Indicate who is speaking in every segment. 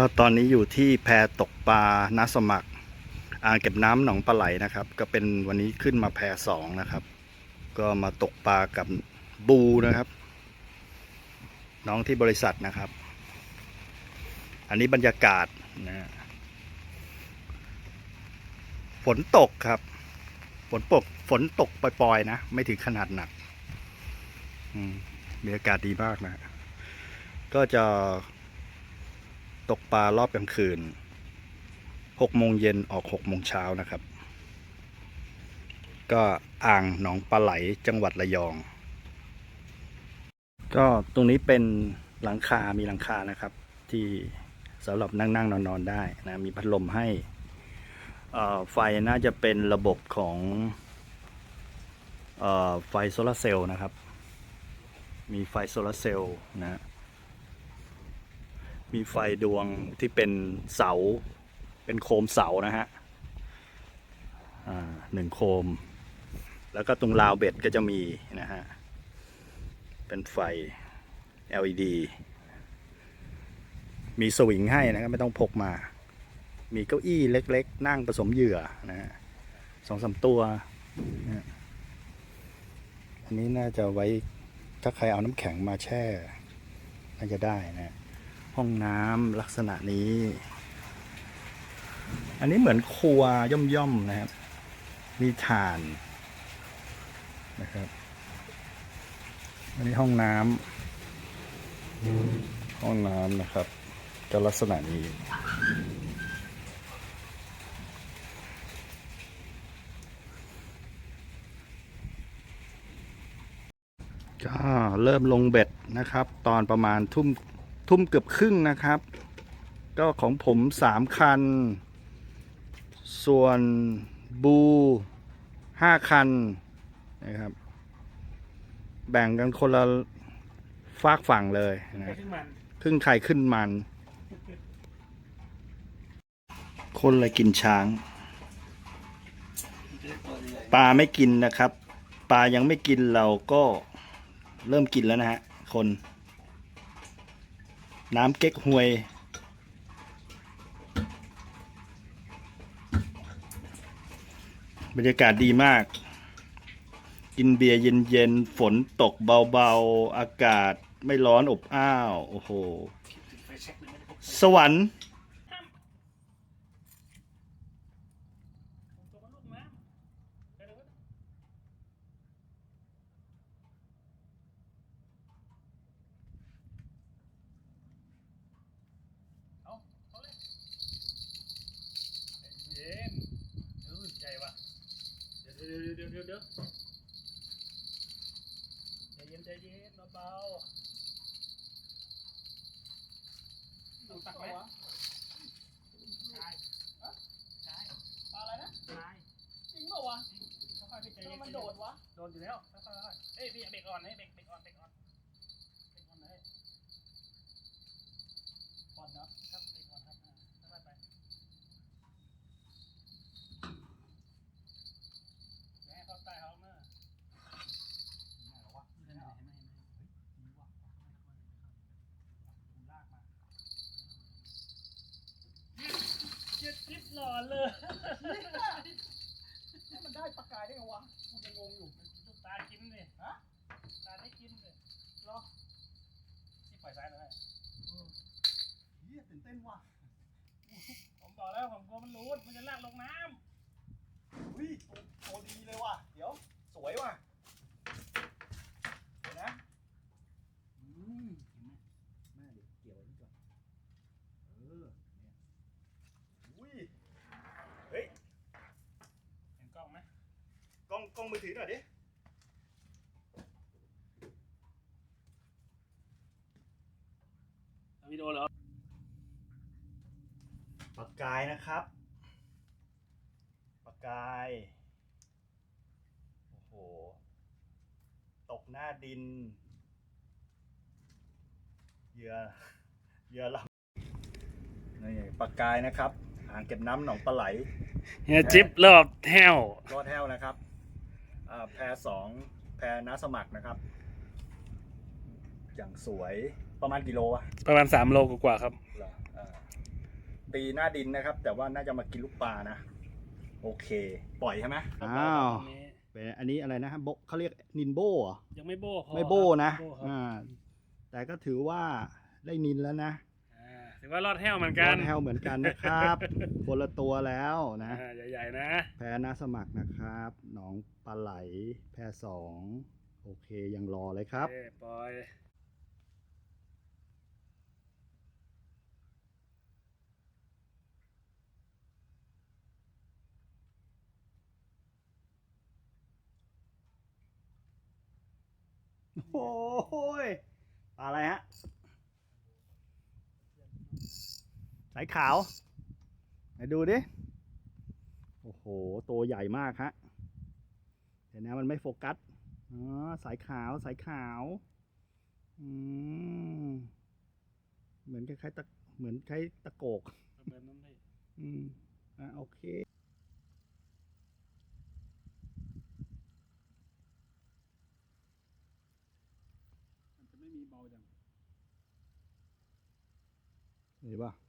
Speaker 1: ก็ตอนนี้อยู่ที่แพตกปลาน้าสมัครอ่างเก็บน้ำหนองปลาไหลนะครับ ก็เป็นวันนี้ขึ้นมาแพสองนะครับ ก็มาตกปลากับบูนะครับ น้องที่บริษัทนะครับ อันนี้บรรยากาศนะฝนตกครับ ฝนตกฝนตกปล่อยๆนะ ไม่ถึงขนาดหนักอืมบรรยากาศดีมากนะ ก็จะ ตกปลารอบกลางคืนหกโมงเย็นออกหกโมงเช้านะครับ ก็อ่างหนองปลาไหลจังหวัดระยอง ก็ตรงนี้เป็นหลังคา มีหลังคานะครับ ที่สำหรับนั่งนั่งนอนนอนได้นะ มีพัดลมให้ไฟน่าจะเป็นระบบของอไฟโซลาร์เซลล์นะครับ มีไฟโซลาร์เซลล์นะ มีไฟดวงที่เป็นเสา เป็นโคมเสานะฮะหนึ่งโคม แล้วก็ตรงราวเบ็ดก็จะมีนะฮะ เป็นไฟ LED มีสวิงให้นะครับไม่ต้องพกมา มีเก้าอี้เล็กๆ นั่งผสมเหยื่อนะฮะสองสามตัวนะอันนี้น่าจะไว้ถ้าใครเอาน้ำแข็งมาแช่ น่าจะได้นะ ห้องน้ำลักษณะนี้ อันนี้เหมือนครัวย่อมๆนะครับ มีถ่านนะครับ อันนี้ห้องน้ำห้องน้ำนะครับจะลักษณะนี้ ก็เริ่มลงเบ็ดนะครับ ตอนประมาณทุ่ม ทุ่มเกือบครึ่งนะครับ ก็ของผมสามคัน ส่วนบูห้าคันนะครับ แบ่งกันคนละฟากฝั่งเลยนะ
Speaker 2: ไปขึ้นมัน
Speaker 1: ครึ่งไข่ขึ้นมัน คนละกินช้าง ปลาไม่กินนะครับ ปลายังไม่กินเราก็เริ่มกินแล้วนะฮะ คน น้ำเก๊กฮวย บรรยากาศดีมาก กินเบียร์เย็นๆ ฝนตกเบาๆ อากาศไม่ร้อนอบอ้าว โอ้โห สวรรค์
Speaker 2: ตัวมันลูกน้ำไปเลยวะเอาเอาเลยใจเย็นเออใหญ่ว่ะเดี๋ยวเดี๋ยวเดี๋ยวเดี๋ยวเดี๋ยวใจเย็นใจเย็นเบาๆดูตักไหมใช่ใช่
Speaker 3: ปลาอะไรนะ
Speaker 2: ใช่
Speaker 3: จริงเปล่าวะ
Speaker 2: ค่อยๆพี่ใจ
Speaker 3: ทำไม
Speaker 2: เย็น
Speaker 3: มันโดดวะ
Speaker 2: โดนอยู่แล้วค่อยๆค่อยๆเอ้ยพี่เบรกอ่อนให้เบรกเบรกอ่อนเบรกอ่อนเบรกอ่อนเลยอ่อนเนาะครับเบรกอ่อนครับอ่าค่อยๆไปอย่าให้เข้าใต้ท้องเนอะไหนหรอวะเห็นไหมเห็นไหมเห็นไหมเฮ้ยมีว่ะผมลากมาเจ็ดจิ๊บ หล่อเลย
Speaker 3: นี่มันได้ปลากายได้ไงวะกูยังงงอยู่
Speaker 2: ลูกตากินเลย
Speaker 3: ฮะ
Speaker 2: ตาได้กินเลย
Speaker 3: เหรอ
Speaker 2: ที่ปล่อยซ้ายเลย
Speaker 3: เออเฮียตื่นเต้นว่ะ
Speaker 2: ผมบอกแล้วผมกลัวมันรูดมันจะลากลงน้
Speaker 3: อุ้ยตัวตัวดีเลยว่ะ เดี๋ยว สวยว่ะเดี๋ยวนะำ
Speaker 2: อืมเห็นไหม
Speaker 1: แม่เดี๋ยวเกี่ยวนี่ก่อน
Speaker 3: เออเนี่ยอุ้ย เฮ้ย
Speaker 2: เห็นกล้องไหม
Speaker 3: กล้องกล้อง มือถือหน่อยดิ
Speaker 2: วิดีโอเหรอ
Speaker 1: ปากกายนะครับ ปากกาย โอ้โห ตกหน้าดิน เหยื่อ เหยื่อเรานี่ปากกายนะครับ อ่างเก็บน้ำหนองปลาไหล
Speaker 2: เฮียจิ๊บรอบแถว
Speaker 1: รอดแห้วนะครับ แพรสองแพรน้าสมัครนะครับ อย่างสวยประมาณกิโลวะ
Speaker 2: ประมาณสามโลกว่าๆครับ
Speaker 1: เหรออ่าตีหน้าดินนะครับ แต่ว่าน่าจะมากินลูกปลานะ โอเค ปล่อยใช่ไหม
Speaker 2: ครับ
Speaker 1: อ้าว
Speaker 2: ตอนนี้
Speaker 1: เป็นอันนี้อะไรนะฮะโบเขาเรียกนินโบเหรอ
Speaker 2: ยังไม่โบ้พอ
Speaker 1: ไม่โบนะ
Speaker 2: โบ้ครับ
Speaker 1: อ่าแต่ก็ถือว่าได้นินแล้วนะ
Speaker 2: อ่า ถือว่ารอดแห้วเหมือน
Speaker 1: ร
Speaker 2: กั
Speaker 1: อนดแฮวเหมือนกันนะครับคนละตัวแล้วนะ
Speaker 2: อ่าใหญ่ๆนะ
Speaker 1: แพ้นาสมัครนะครับ หนองปลาไหล แพ้สองโอเคยังรอเลยครับ
Speaker 2: โอเปล่อย
Speaker 1: โอ้ยปลาอะไรฮะ สายขาวไหนดูดิ โอ้โห ตัวใหญ่มากฮะเห็นนะมันไม่โฟกัส อ๋อ สายขาวสายขาว อืม เหมือนคล้ายๆตะ เหมือนคล้ายตะโกก
Speaker 2: ประมาณนั้นพี่
Speaker 1: อืม อะโอเค
Speaker 2: มันจะไม่มีเบาจัง
Speaker 1: เห็นป่ะ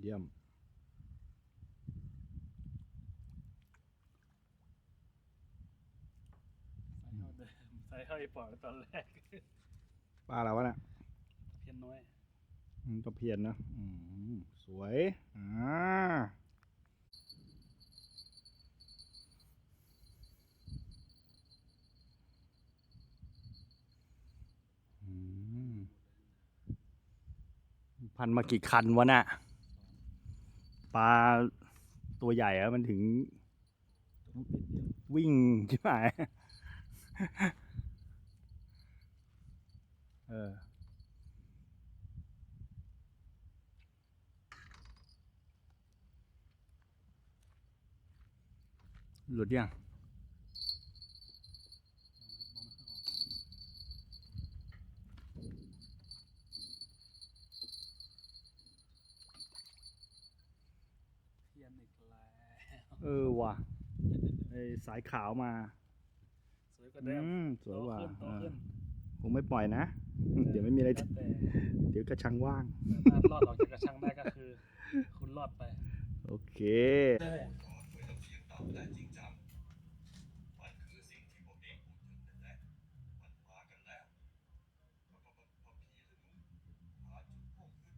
Speaker 1: เยี่ยม
Speaker 2: ใส่เข้าเดิมใส่เข้าไอ้ปล่อยตอนแรก
Speaker 1: ปลาอะไรวะเนี่ย
Speaker 2: เพี้ยนน้อย
Speaker 1: อืมตะเพียนนะอืมสวย อ่า อืม พันมากี่คันวะน่ะ ปลาตัวใหญ่อะมันถึง วิ่งใช่ไหมเออหลุดยัง
Speaker 2: เพี้ยนอีกแล้ว
Speaker 1: เออว่ะไอสายขาวมา
Speaker 2: สวยกว่าเดิม
Speaker 1: อืมสวยว่ะ
Speaker 2: โตขึ้นโต
Speaker 1: เออ
Speaker 2: ขึ้น
Speaker 1: คงไม่ปล่อยนะ เดี๋ยวไม่มีอะไร
Speaker 2: แล้วแต่
Speaker 1: เดี๋ยวกระชังว่าง
Speaker 2: ถ้ารอดออกจากกระชังได้ก็คือ คุณรอดไป
Speaker 1: โอเค
Speaker 3: แต่จริงจังมันคือสิ่งที่พวกเองพูดถึงนั่นแหละมันมากันแล้วพอพอพอพอผีและหนูหาจุดพุ่งขึ้น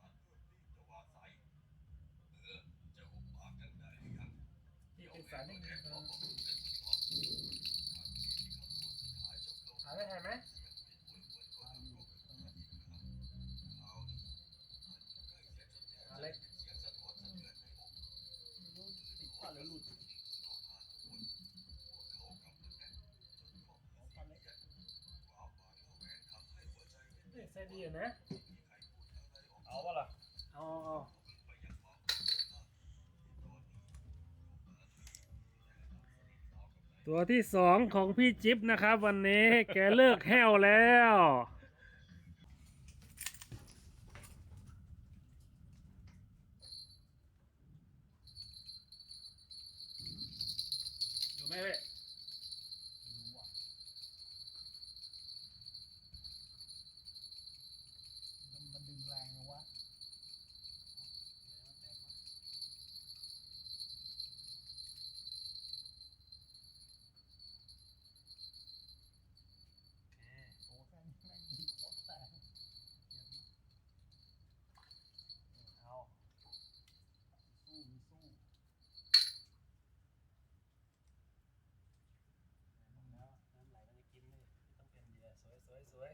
Speaker 3: หาด้วยมีดจะวาใสเออจะหุบปากกันได้หรือยัง
Speaker 2: ที่เป็นสารนี่
Speaker 3: แค่ขอบอกกันก่อนทางนี้ที่คำพูดสุดท้ายจบลง
Speaker 2: หาได้ไหม
Speaker 3: เสียงเป็นวนๆก็ทำก็เป็นมาอีกครั้งคราวนี้มันอยู่ใกล้เสียงจนแทบจะเป็นเสียงสะท้อนสะเทือนในอก
Speaker 2: รู้ติดผ้าหรือหลุดเอ๊ะใส่ดีอยู่นะ ตัวที่สองของพี่จิ๊บนะครับ วันนี้แกเลิกแห้วแล้ว อยู่ไหมเว้ยมันดึงแรงนะวะ โอ้แค่นี้แม่งดีโคตรแตกเอาสู้มีสู้แล้วน้ำไหลมันจะกินเลยต้องเป็นเหยื่อ สวยสวยสวย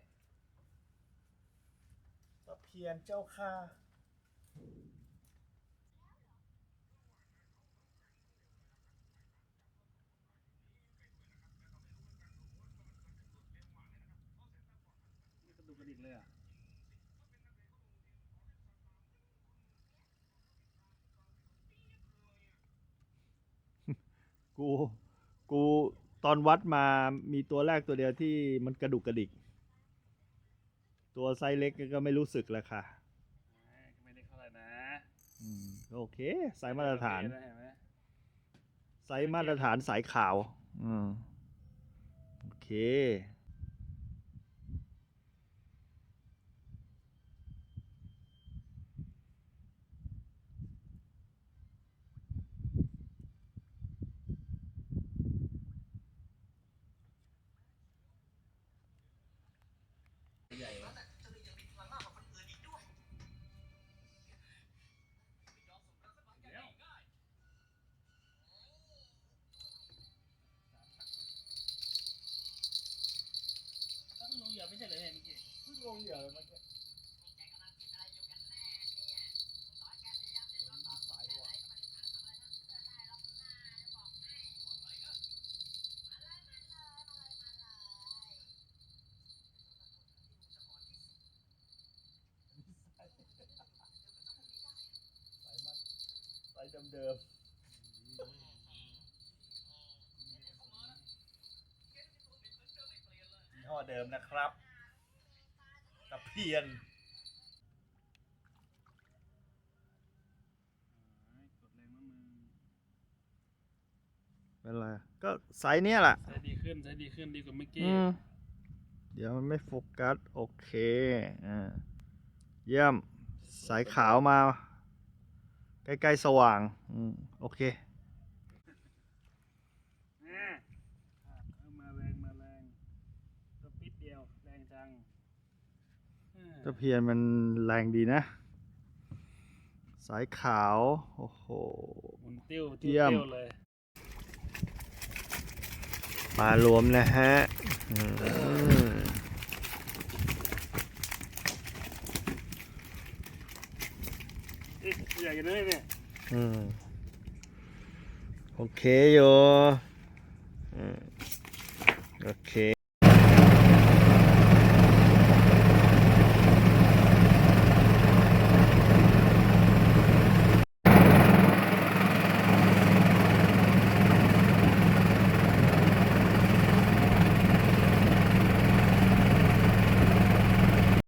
Speaker 1: ตะเพียนเจ้าค่ะ
Speaker 2: นี่กระดูกกระดิกเลยอะ
Speaker 1: กู กูตอนวัดมามีตัวแรกตัวเดียวที่มันกระดุกกระดิก ตัวไซส์เล็กก็ไม่รู้สึกแล้วค่ะ
Speaker 2: ก็ไม่ได้เท่าไหร่นะ
Speaker 1: อืมโอเคไซส์มาตรฐาน
Speaker 2: โอเคะเห็นไหม
Speaker 1: ไซส์มาตรฐานสายขาว อืมโอเค
Speaker 2: เพิ่งลงเหยื่อเลยเมื่อกี้
Speaker 1: ใส่เดิมๆยี่ห้อเดิมนะครับ เพียน
Speaker 2: กดแรงมากมือ
Speaker 1: เป็นไรก็ไซส์เนี้ยแหละ
Speaker 2: ใช้ดีขึ้นใช้ดีขึ้นดีกว่าเมื่อกี้
Speaker 1: อืม เดี๋ยวมันไม่โฟกัส โอเคอ่าเยี่ยม สายขาวมา ใกล้ ๆ สว่าง อืม โอเค
Speaker 2: อ่าเอามาแรงมาแรงตัวปิดเดียวแรงจังอ่า
Speaker 1: ตะเพียนมันแรงดีนะ สายขาว โอ้โห
Speaker 2: หมุนติ้ว
Speaker 1: เยี่
Speaker 2: ติ้วย
Speaker 1: ม
Speaker 2: ติ้วเลย
Speaker 1: ปลารวมนะฮะอืม
Speaker 2: เอ๊ะใหญ่กันเลยเนี่ย
Speaker 1: อืมโอเคอยู่อืมโอเค